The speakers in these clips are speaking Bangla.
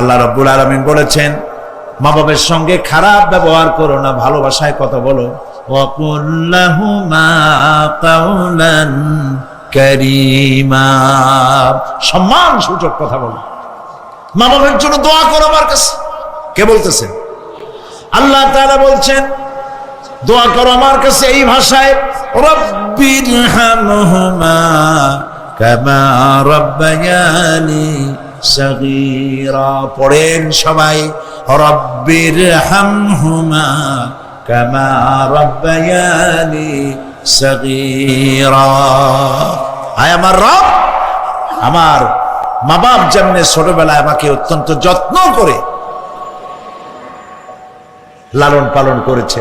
আল্লাহ রব্বুল আলমিন বলেছেন, মা বাবের সঙ্গে খারাপ ব্যবহার করো না, ভালোবাসায় কথা বলো। সম্মান সূচক কথা বলো। মা বাবের জন্য দোয়া করো আমার কাছে। কে বলতেছে? আল্লাহ তারা বলছেন, দোয়া করো আমার কাছে এই ভাষায় রব্বির হামহুমা কামা রব্বায়ানি সগীরা পড়েন সবাই, রব্বির হামহুমা কামা রব্বায়ানি সগীরা। আয় আমার রব, আমার মা বাপ যেমনে ছোটবেলায় আমাকে অত্যন্ত যত্ন করে লালন পালন করেছে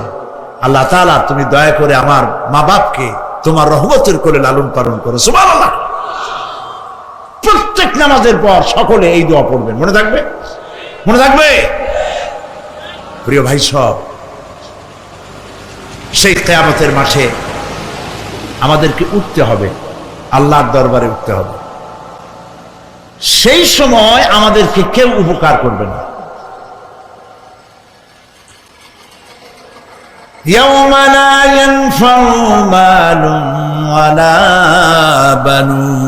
আল্লাহ তাআলা তুমি দয়া করে আমার মা বাপকে তোমার রহমতের করে লালন পালন করো। সুবহানাল্লাহ। প্রত্যেক নামাজের পর সকলে এই দোয়া পড়বেন মনে থাকবে মনে থাকবে প্রিয় ভাই সব সেই কেয়ামতের মাঠে আমাদেরকে উঠতে হবে আল্লাহর দরবারে উঠতে হবে সেই সময় আমাদেরকে কেউ উপকার করবে না يوم لا ينفع مال ولا بنون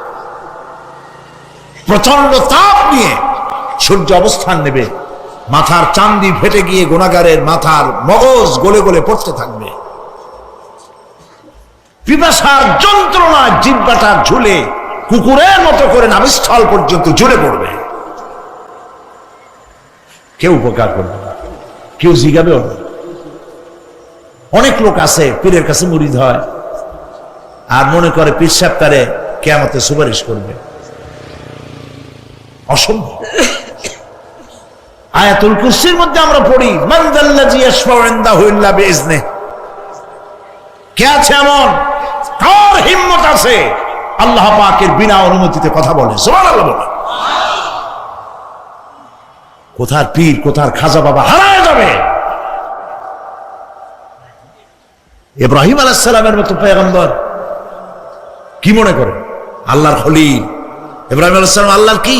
প্রচণ্ড তাপ নিয়ে সূর্য অবস্থান নেবে। মাথার চান্দি ফেটে গিয়ে গোনাগারের মাথার মগজ গলে গলে পড়তে থাকবে। পিপাসার যন্ত্রণা জিব্বাটা ঝুলে কুকুরের মতো করে নাভিস্থল পর্যন্ত ঝুলে পড়বে। কেউ উপকার করবে না। কেউ জিগাবেও না। অনেক লোক আছে, পীরের কাছে মুরিদ হয় আর মনে করে পীর সাহেব তারে কেয়ামতে সুপারিশ করবে। অসম্ভব। আয়াতুল কুরসির মধ্যে আমরা পড়ি মানদাল্লাজি ইয়াশফাউন্দাহু ইল্লা কে আছে এমন? কার হিম্মত আছে? আল্লাহ পাকের বিনা অনুমতিতে কথা বলে। সুবহানাল্লাহ বলে কোথার পীর, কোথার খাজা বাবা হারায় যাবে? ইব্রাহিম আলাইসালামের মতো পেগম্বর কি মনে করে আল্লাহর খলিল ইব্রাহিম আলাইসালাম আল্লাহর কি?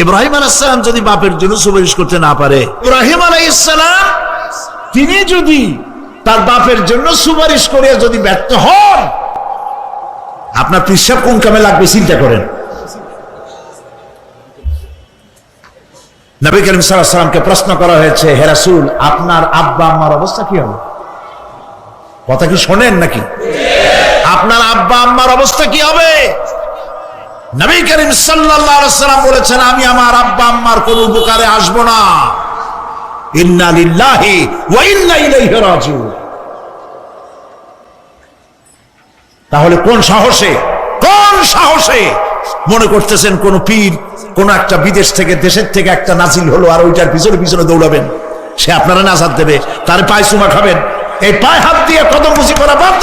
ইব্রাহিম আলাইসালাম যদি বাপের জন্য সুপারিশ করতে না পারে, ইব্রাহিম আলাইসালাম তিনি যদি তার বাপের জন্য সুপারিশ করে যদি ব্যর্থ হন, আপনার পিসাব কোন কামে লাগবে চিন্তা করেন। নবী করিম সাল্লামকে প্রশ্ন করা হয়েছে হেরাসুল আপনার আব্বা আম্মার অবস্থা কি হবে? কথা কি শোনেন নাকি? আপনার আব্বা আম্মার অবস্থা কি হবে? নবী করিম সাল্লাম বলেছেন, আমি আমার আব্বা আম্মার কোন উপকারে আসব না। তাহলে কোন সাহসে কোন সাহসে মনে করতেছেন কোন পীর, কোন একটা বিদেশ থেকে, দেশের থেকে একটা নাজিল হলো আর ওইটার পিছনে পিছনে দৌড়াবেন? সে আপনারা নাজাদ দেবে, তার পায়ে চুমা খাবেন, এই পায়ে হাত দিয়ে কদম বুঝি করা বাদ।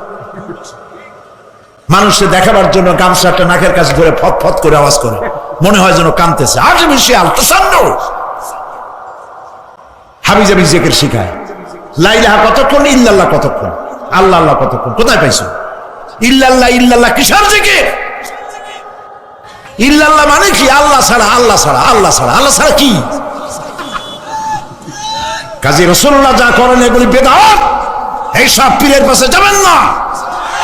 মানুষকে দেখাবার জন্য গামছাটা নাকের কাছে ধরে ফত ফত করে আওয়াজ করে। মনে হয় যেন কানতেছে আজ বেশি আলতাসান্ন হাবি জাবি জেকের শিখায়। লাইলাহা কতক্ষণ? ইল্লাল্লাহ কতক্ষণ? আল্লাহ আল্লাহ কতক্ষণ? কোথায় পাইছো? ইল্লাল্লাহ ইল্লাল্লাহ, কিসের দিকে ইল্লাল্লাহ মানে কি? আল্লাহ ছাড়া আল্লাহ ছাড়া আল্লাহ ছাড়া আল্লাহ ছাড়া কি? কাজী রসুল্লাহ যা করেন এগুলি বেদাত। এই সব পীরের পাশে যাবেন না।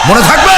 মনে থাকবে?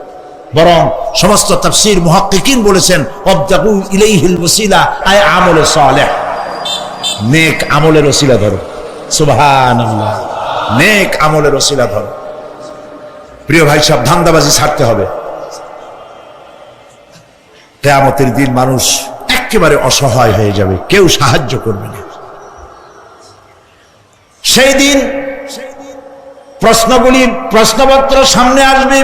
বরং সমস্ত তাফসীর মুহাক্কিকিন বলেছেন অবতাগু ইলাইহিল ওসিলা আয় আমলে সালেহ। নেক আমলের ওসিলা ধরো। সুবহানাল্লাহ। নেক আমলের ওসিলা ধরো। প্রিয় ভাই, সব ধান্দাবাজি ছাড়তে হবে। কেয়ামতের দিন মানুষ একেবারে অসহায় হয়ে যাবে, কেউ সাহায্য করবে না। সেই দিন প্রশ্নগুলি, প্রশ্নপত্র সামনে আসবে।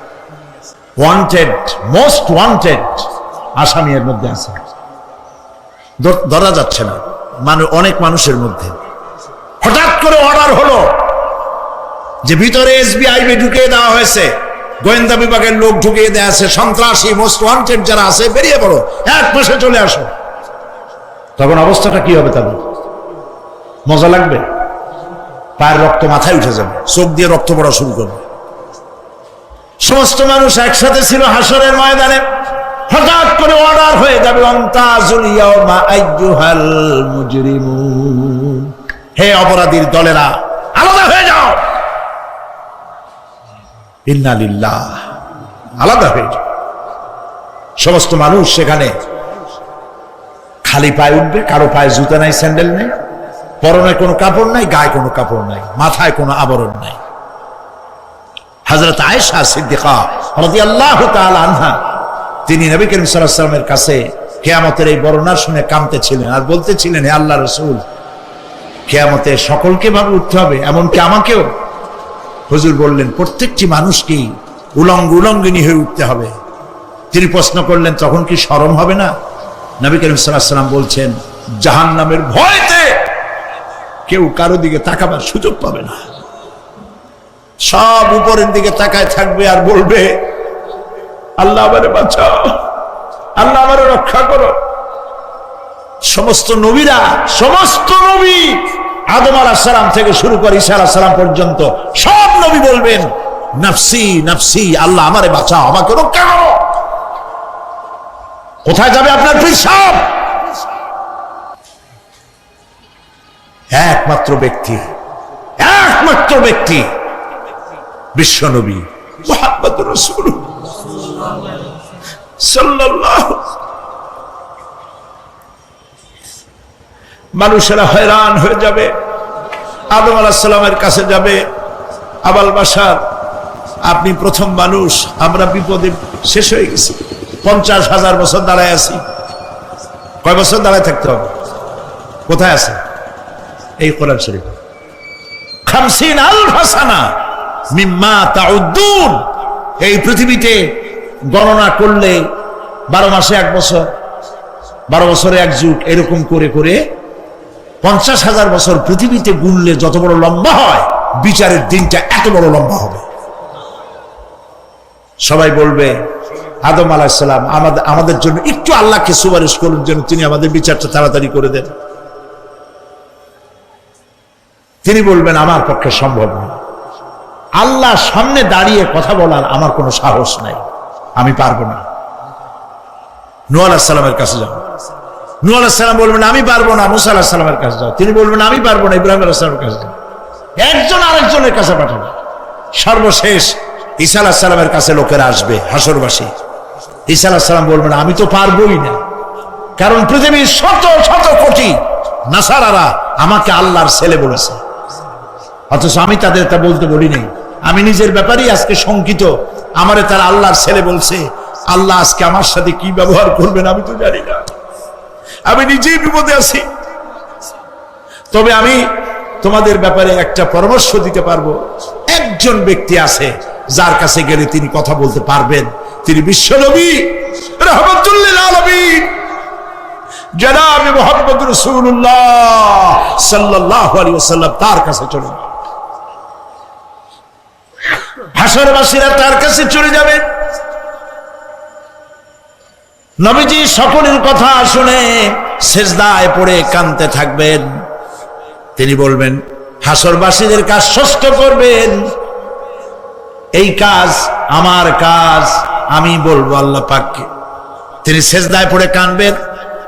ওয়ান্টেড মোস্ট ওয়ান্টেড আসামি এর মধ্যে আছে। ধর- যাচ্ছে না। মানে অনেক মানুষের মধ্যে। হঠাৎ করে অর্ডার হলো যে ভিতরে এসবিআই ঢুকিয়ে দেওয়া হয়েছে। গোয়েন্দা বিভাগের লোক ঢুকিয়ে দেওয়া আছে। সন্ত্রাসী মোস্ট ওয়ান্টেড যারা আছে, বেরিয়ে পড়ো। এক মাসে চলে আসো। তখন অবস্থাটা কি হবে তাদের? মজা লাগবে? পায়ের রক্ত মাথায় উঠে যাবে। চোখ দিয়ে রক্ত পড়া শুরু করবে। সমস্ত মানুষ একসাথে ছিল হাসরের ময়দানে। হঠাৎ করে অর্ডার হয়ে যাবে হে অপরাধীর দলেরা, আলাদা হয়ে যাও। ইন্না লিল্লাহ, আলাদা হয়ে যাও। সমস্ত মানুষ সেখানে খালি পায়ে উঠবে, কারও পায়ে জুতা নাই, স্যান্ডেল নেই, পরনে কোনো কাপড় নাই, গায়ে কোনো কাপড় নাই, মাথায় কোনো আবরণ নাই। হজরত আয়েশা সিদ্দিকা রাদিয়াল্লাহু তাআলা আনহা, তিনি নবী করিম আলাইহি কাছে কিয়ামতের এই বর্ণনা শুনে কাঁদতেছিলেন আর বলতেছিলেন, হে আল্লাহ রাসূল কিয়ামতে সকলকে ভাবে উঠতে হবে, এমনকি আমাকেও। হুজুর বললেন, প্রত্যেকটি মানুষকেই উলঙ্গ উলঙ্গিনী হয়ে উঠতে হবে। তিনি প্রশ্ন করলেন, তখন কি শরম হবে না? নবী করিম ওয়াসাল্লাম বলছেন, জাহান্নামের ভয়তে কেউ কারও দিকে তাকাবার সুযোগ পাবে না। সব উপরের দিকে তাকায় থাকবে আর বলবে, আল্লাহ আমারে বাঁচাও, আল্লাহ আমারে রক্ষা করো। সমস্ত নবীরা, সমস্ত নবী আদম আলাহ সালাম থেকে শুরু করে ঈসা আলাহ সালাম পর্যন্ত সব নবী বলবেন, নাফসি নাফসি, আল্লাহ আমারে বাঁচাও, আমাকে রক্ষা করো। কোথায় যাবে আপনার পিসাব একমাত্র ব্যক্তি একমাত্র ব্যক্তি বিশ্বনবী মোহাম্মদ মানুষেরা হয়রান হয়ে যাবে, আদম আলাহিসাল্লামের কাছে যাবে, আবাল বাসার আপনি প্রথম মানুষ, আমরা বিপদে শেষ হয়ে গেছি, পঞ্চাশ হাজার বছর দাঁড়ায় আছি। কয় বছর দাঁড়ায় থাকতে হবে? কোথায় আছে? এই কোরআন শরীফ। খামসিন আল হাসানা মিম্মা এই পৃথিবীতে গণনা করলে বারো মাসে এক বছর, বারো বছরে এক যুগ, এরকম করে করে পঞ্চাশ হাজার বছর পৃথিবীতে গুনলে যত বড় লম্বা হয়, বিচারের দিনটা এত বড় লম্বা হবে। সবাই বলবে, আদম আলাহিসাল্লাম আমাদের আমাদের জন্য একটু আল্লাহকে সুপারিশ করুন যেন তিনি আমাদের বিচারটা তাড়াতাড়ি করে দেন। তিনি বলবেন, আমার পক্ষে সম্ভব নয়। আল্লাহ সামনে দাঁড়িয়ে কথা বলার আমার কোনো সাহস নাই। আমি পারব না। নু আলাহিসাল্লামের কাছে যাও। নু আলাহিসাল্লাম বলবেন আমি পারব না। মুসা আলাহিসাল্লামের কাছে যাও। তিনি বলবেন, আমি পারব না। ইব্রাহিম আলাহিসাল্লামের কাছে যাও। একজন আরেকজনের কাছে পাঠাবে। সর্বশেষ ঈসা আলাহিসাল্লামের কাছে লোকেরা আসবে, হাসরবাসী। ঈসা আলাহিসাল্লাম বলবেন আমি তো পারবোই না। কারণ পৃথিবীর শত শত কোটি নাসারারা আমাকে আল্লাহর ছেলে বলেছে। অথচ আমি তাদের তা বলতে বলি নাই আমি নিজের ব্যাপারেই আজকে শঙ্কিত। আমারে তারা আল্লাহর ছেলে বলছে, আল্লাহ আজকে আমার সাথে কি ব্যবহার করবেন আমি তো জানি না। আমি নিজেই বিপদে আছি। তবে আমি তোমাদের ব্যাপারে একটা পরামর্শ দিতে পারব। একজন ব্যক্তি আছে, যার কাছে গেলে তিনি কথা বলতে পারবেন। তিনি বিশ্বনবী রহমতুল্লিল আলমিন। মোহাম্মদ রসুল্লাহ সাল্লাহ আলী ওসাল্লাম তার কাছে চলে যান। হাসরবাসীরা তার কাছে চলে যাবেন নবীজি সকলের কথা শুনে সেজদায় পড়ে কানতে থাকবেন। তিনি বলবেন, হাসরবাসীদের কাজ ষষ্ঠ করবেন। এই কাজ আমার কাজ, আমি বলব আল্লাহ পাককে। তিনি সেজদায় পড়ে কানবেন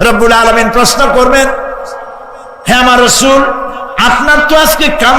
রব্বুল আলমিন প্রশ্ন করবেন হ্যাঁ আমার রসুল, আপনার তো আজকে কান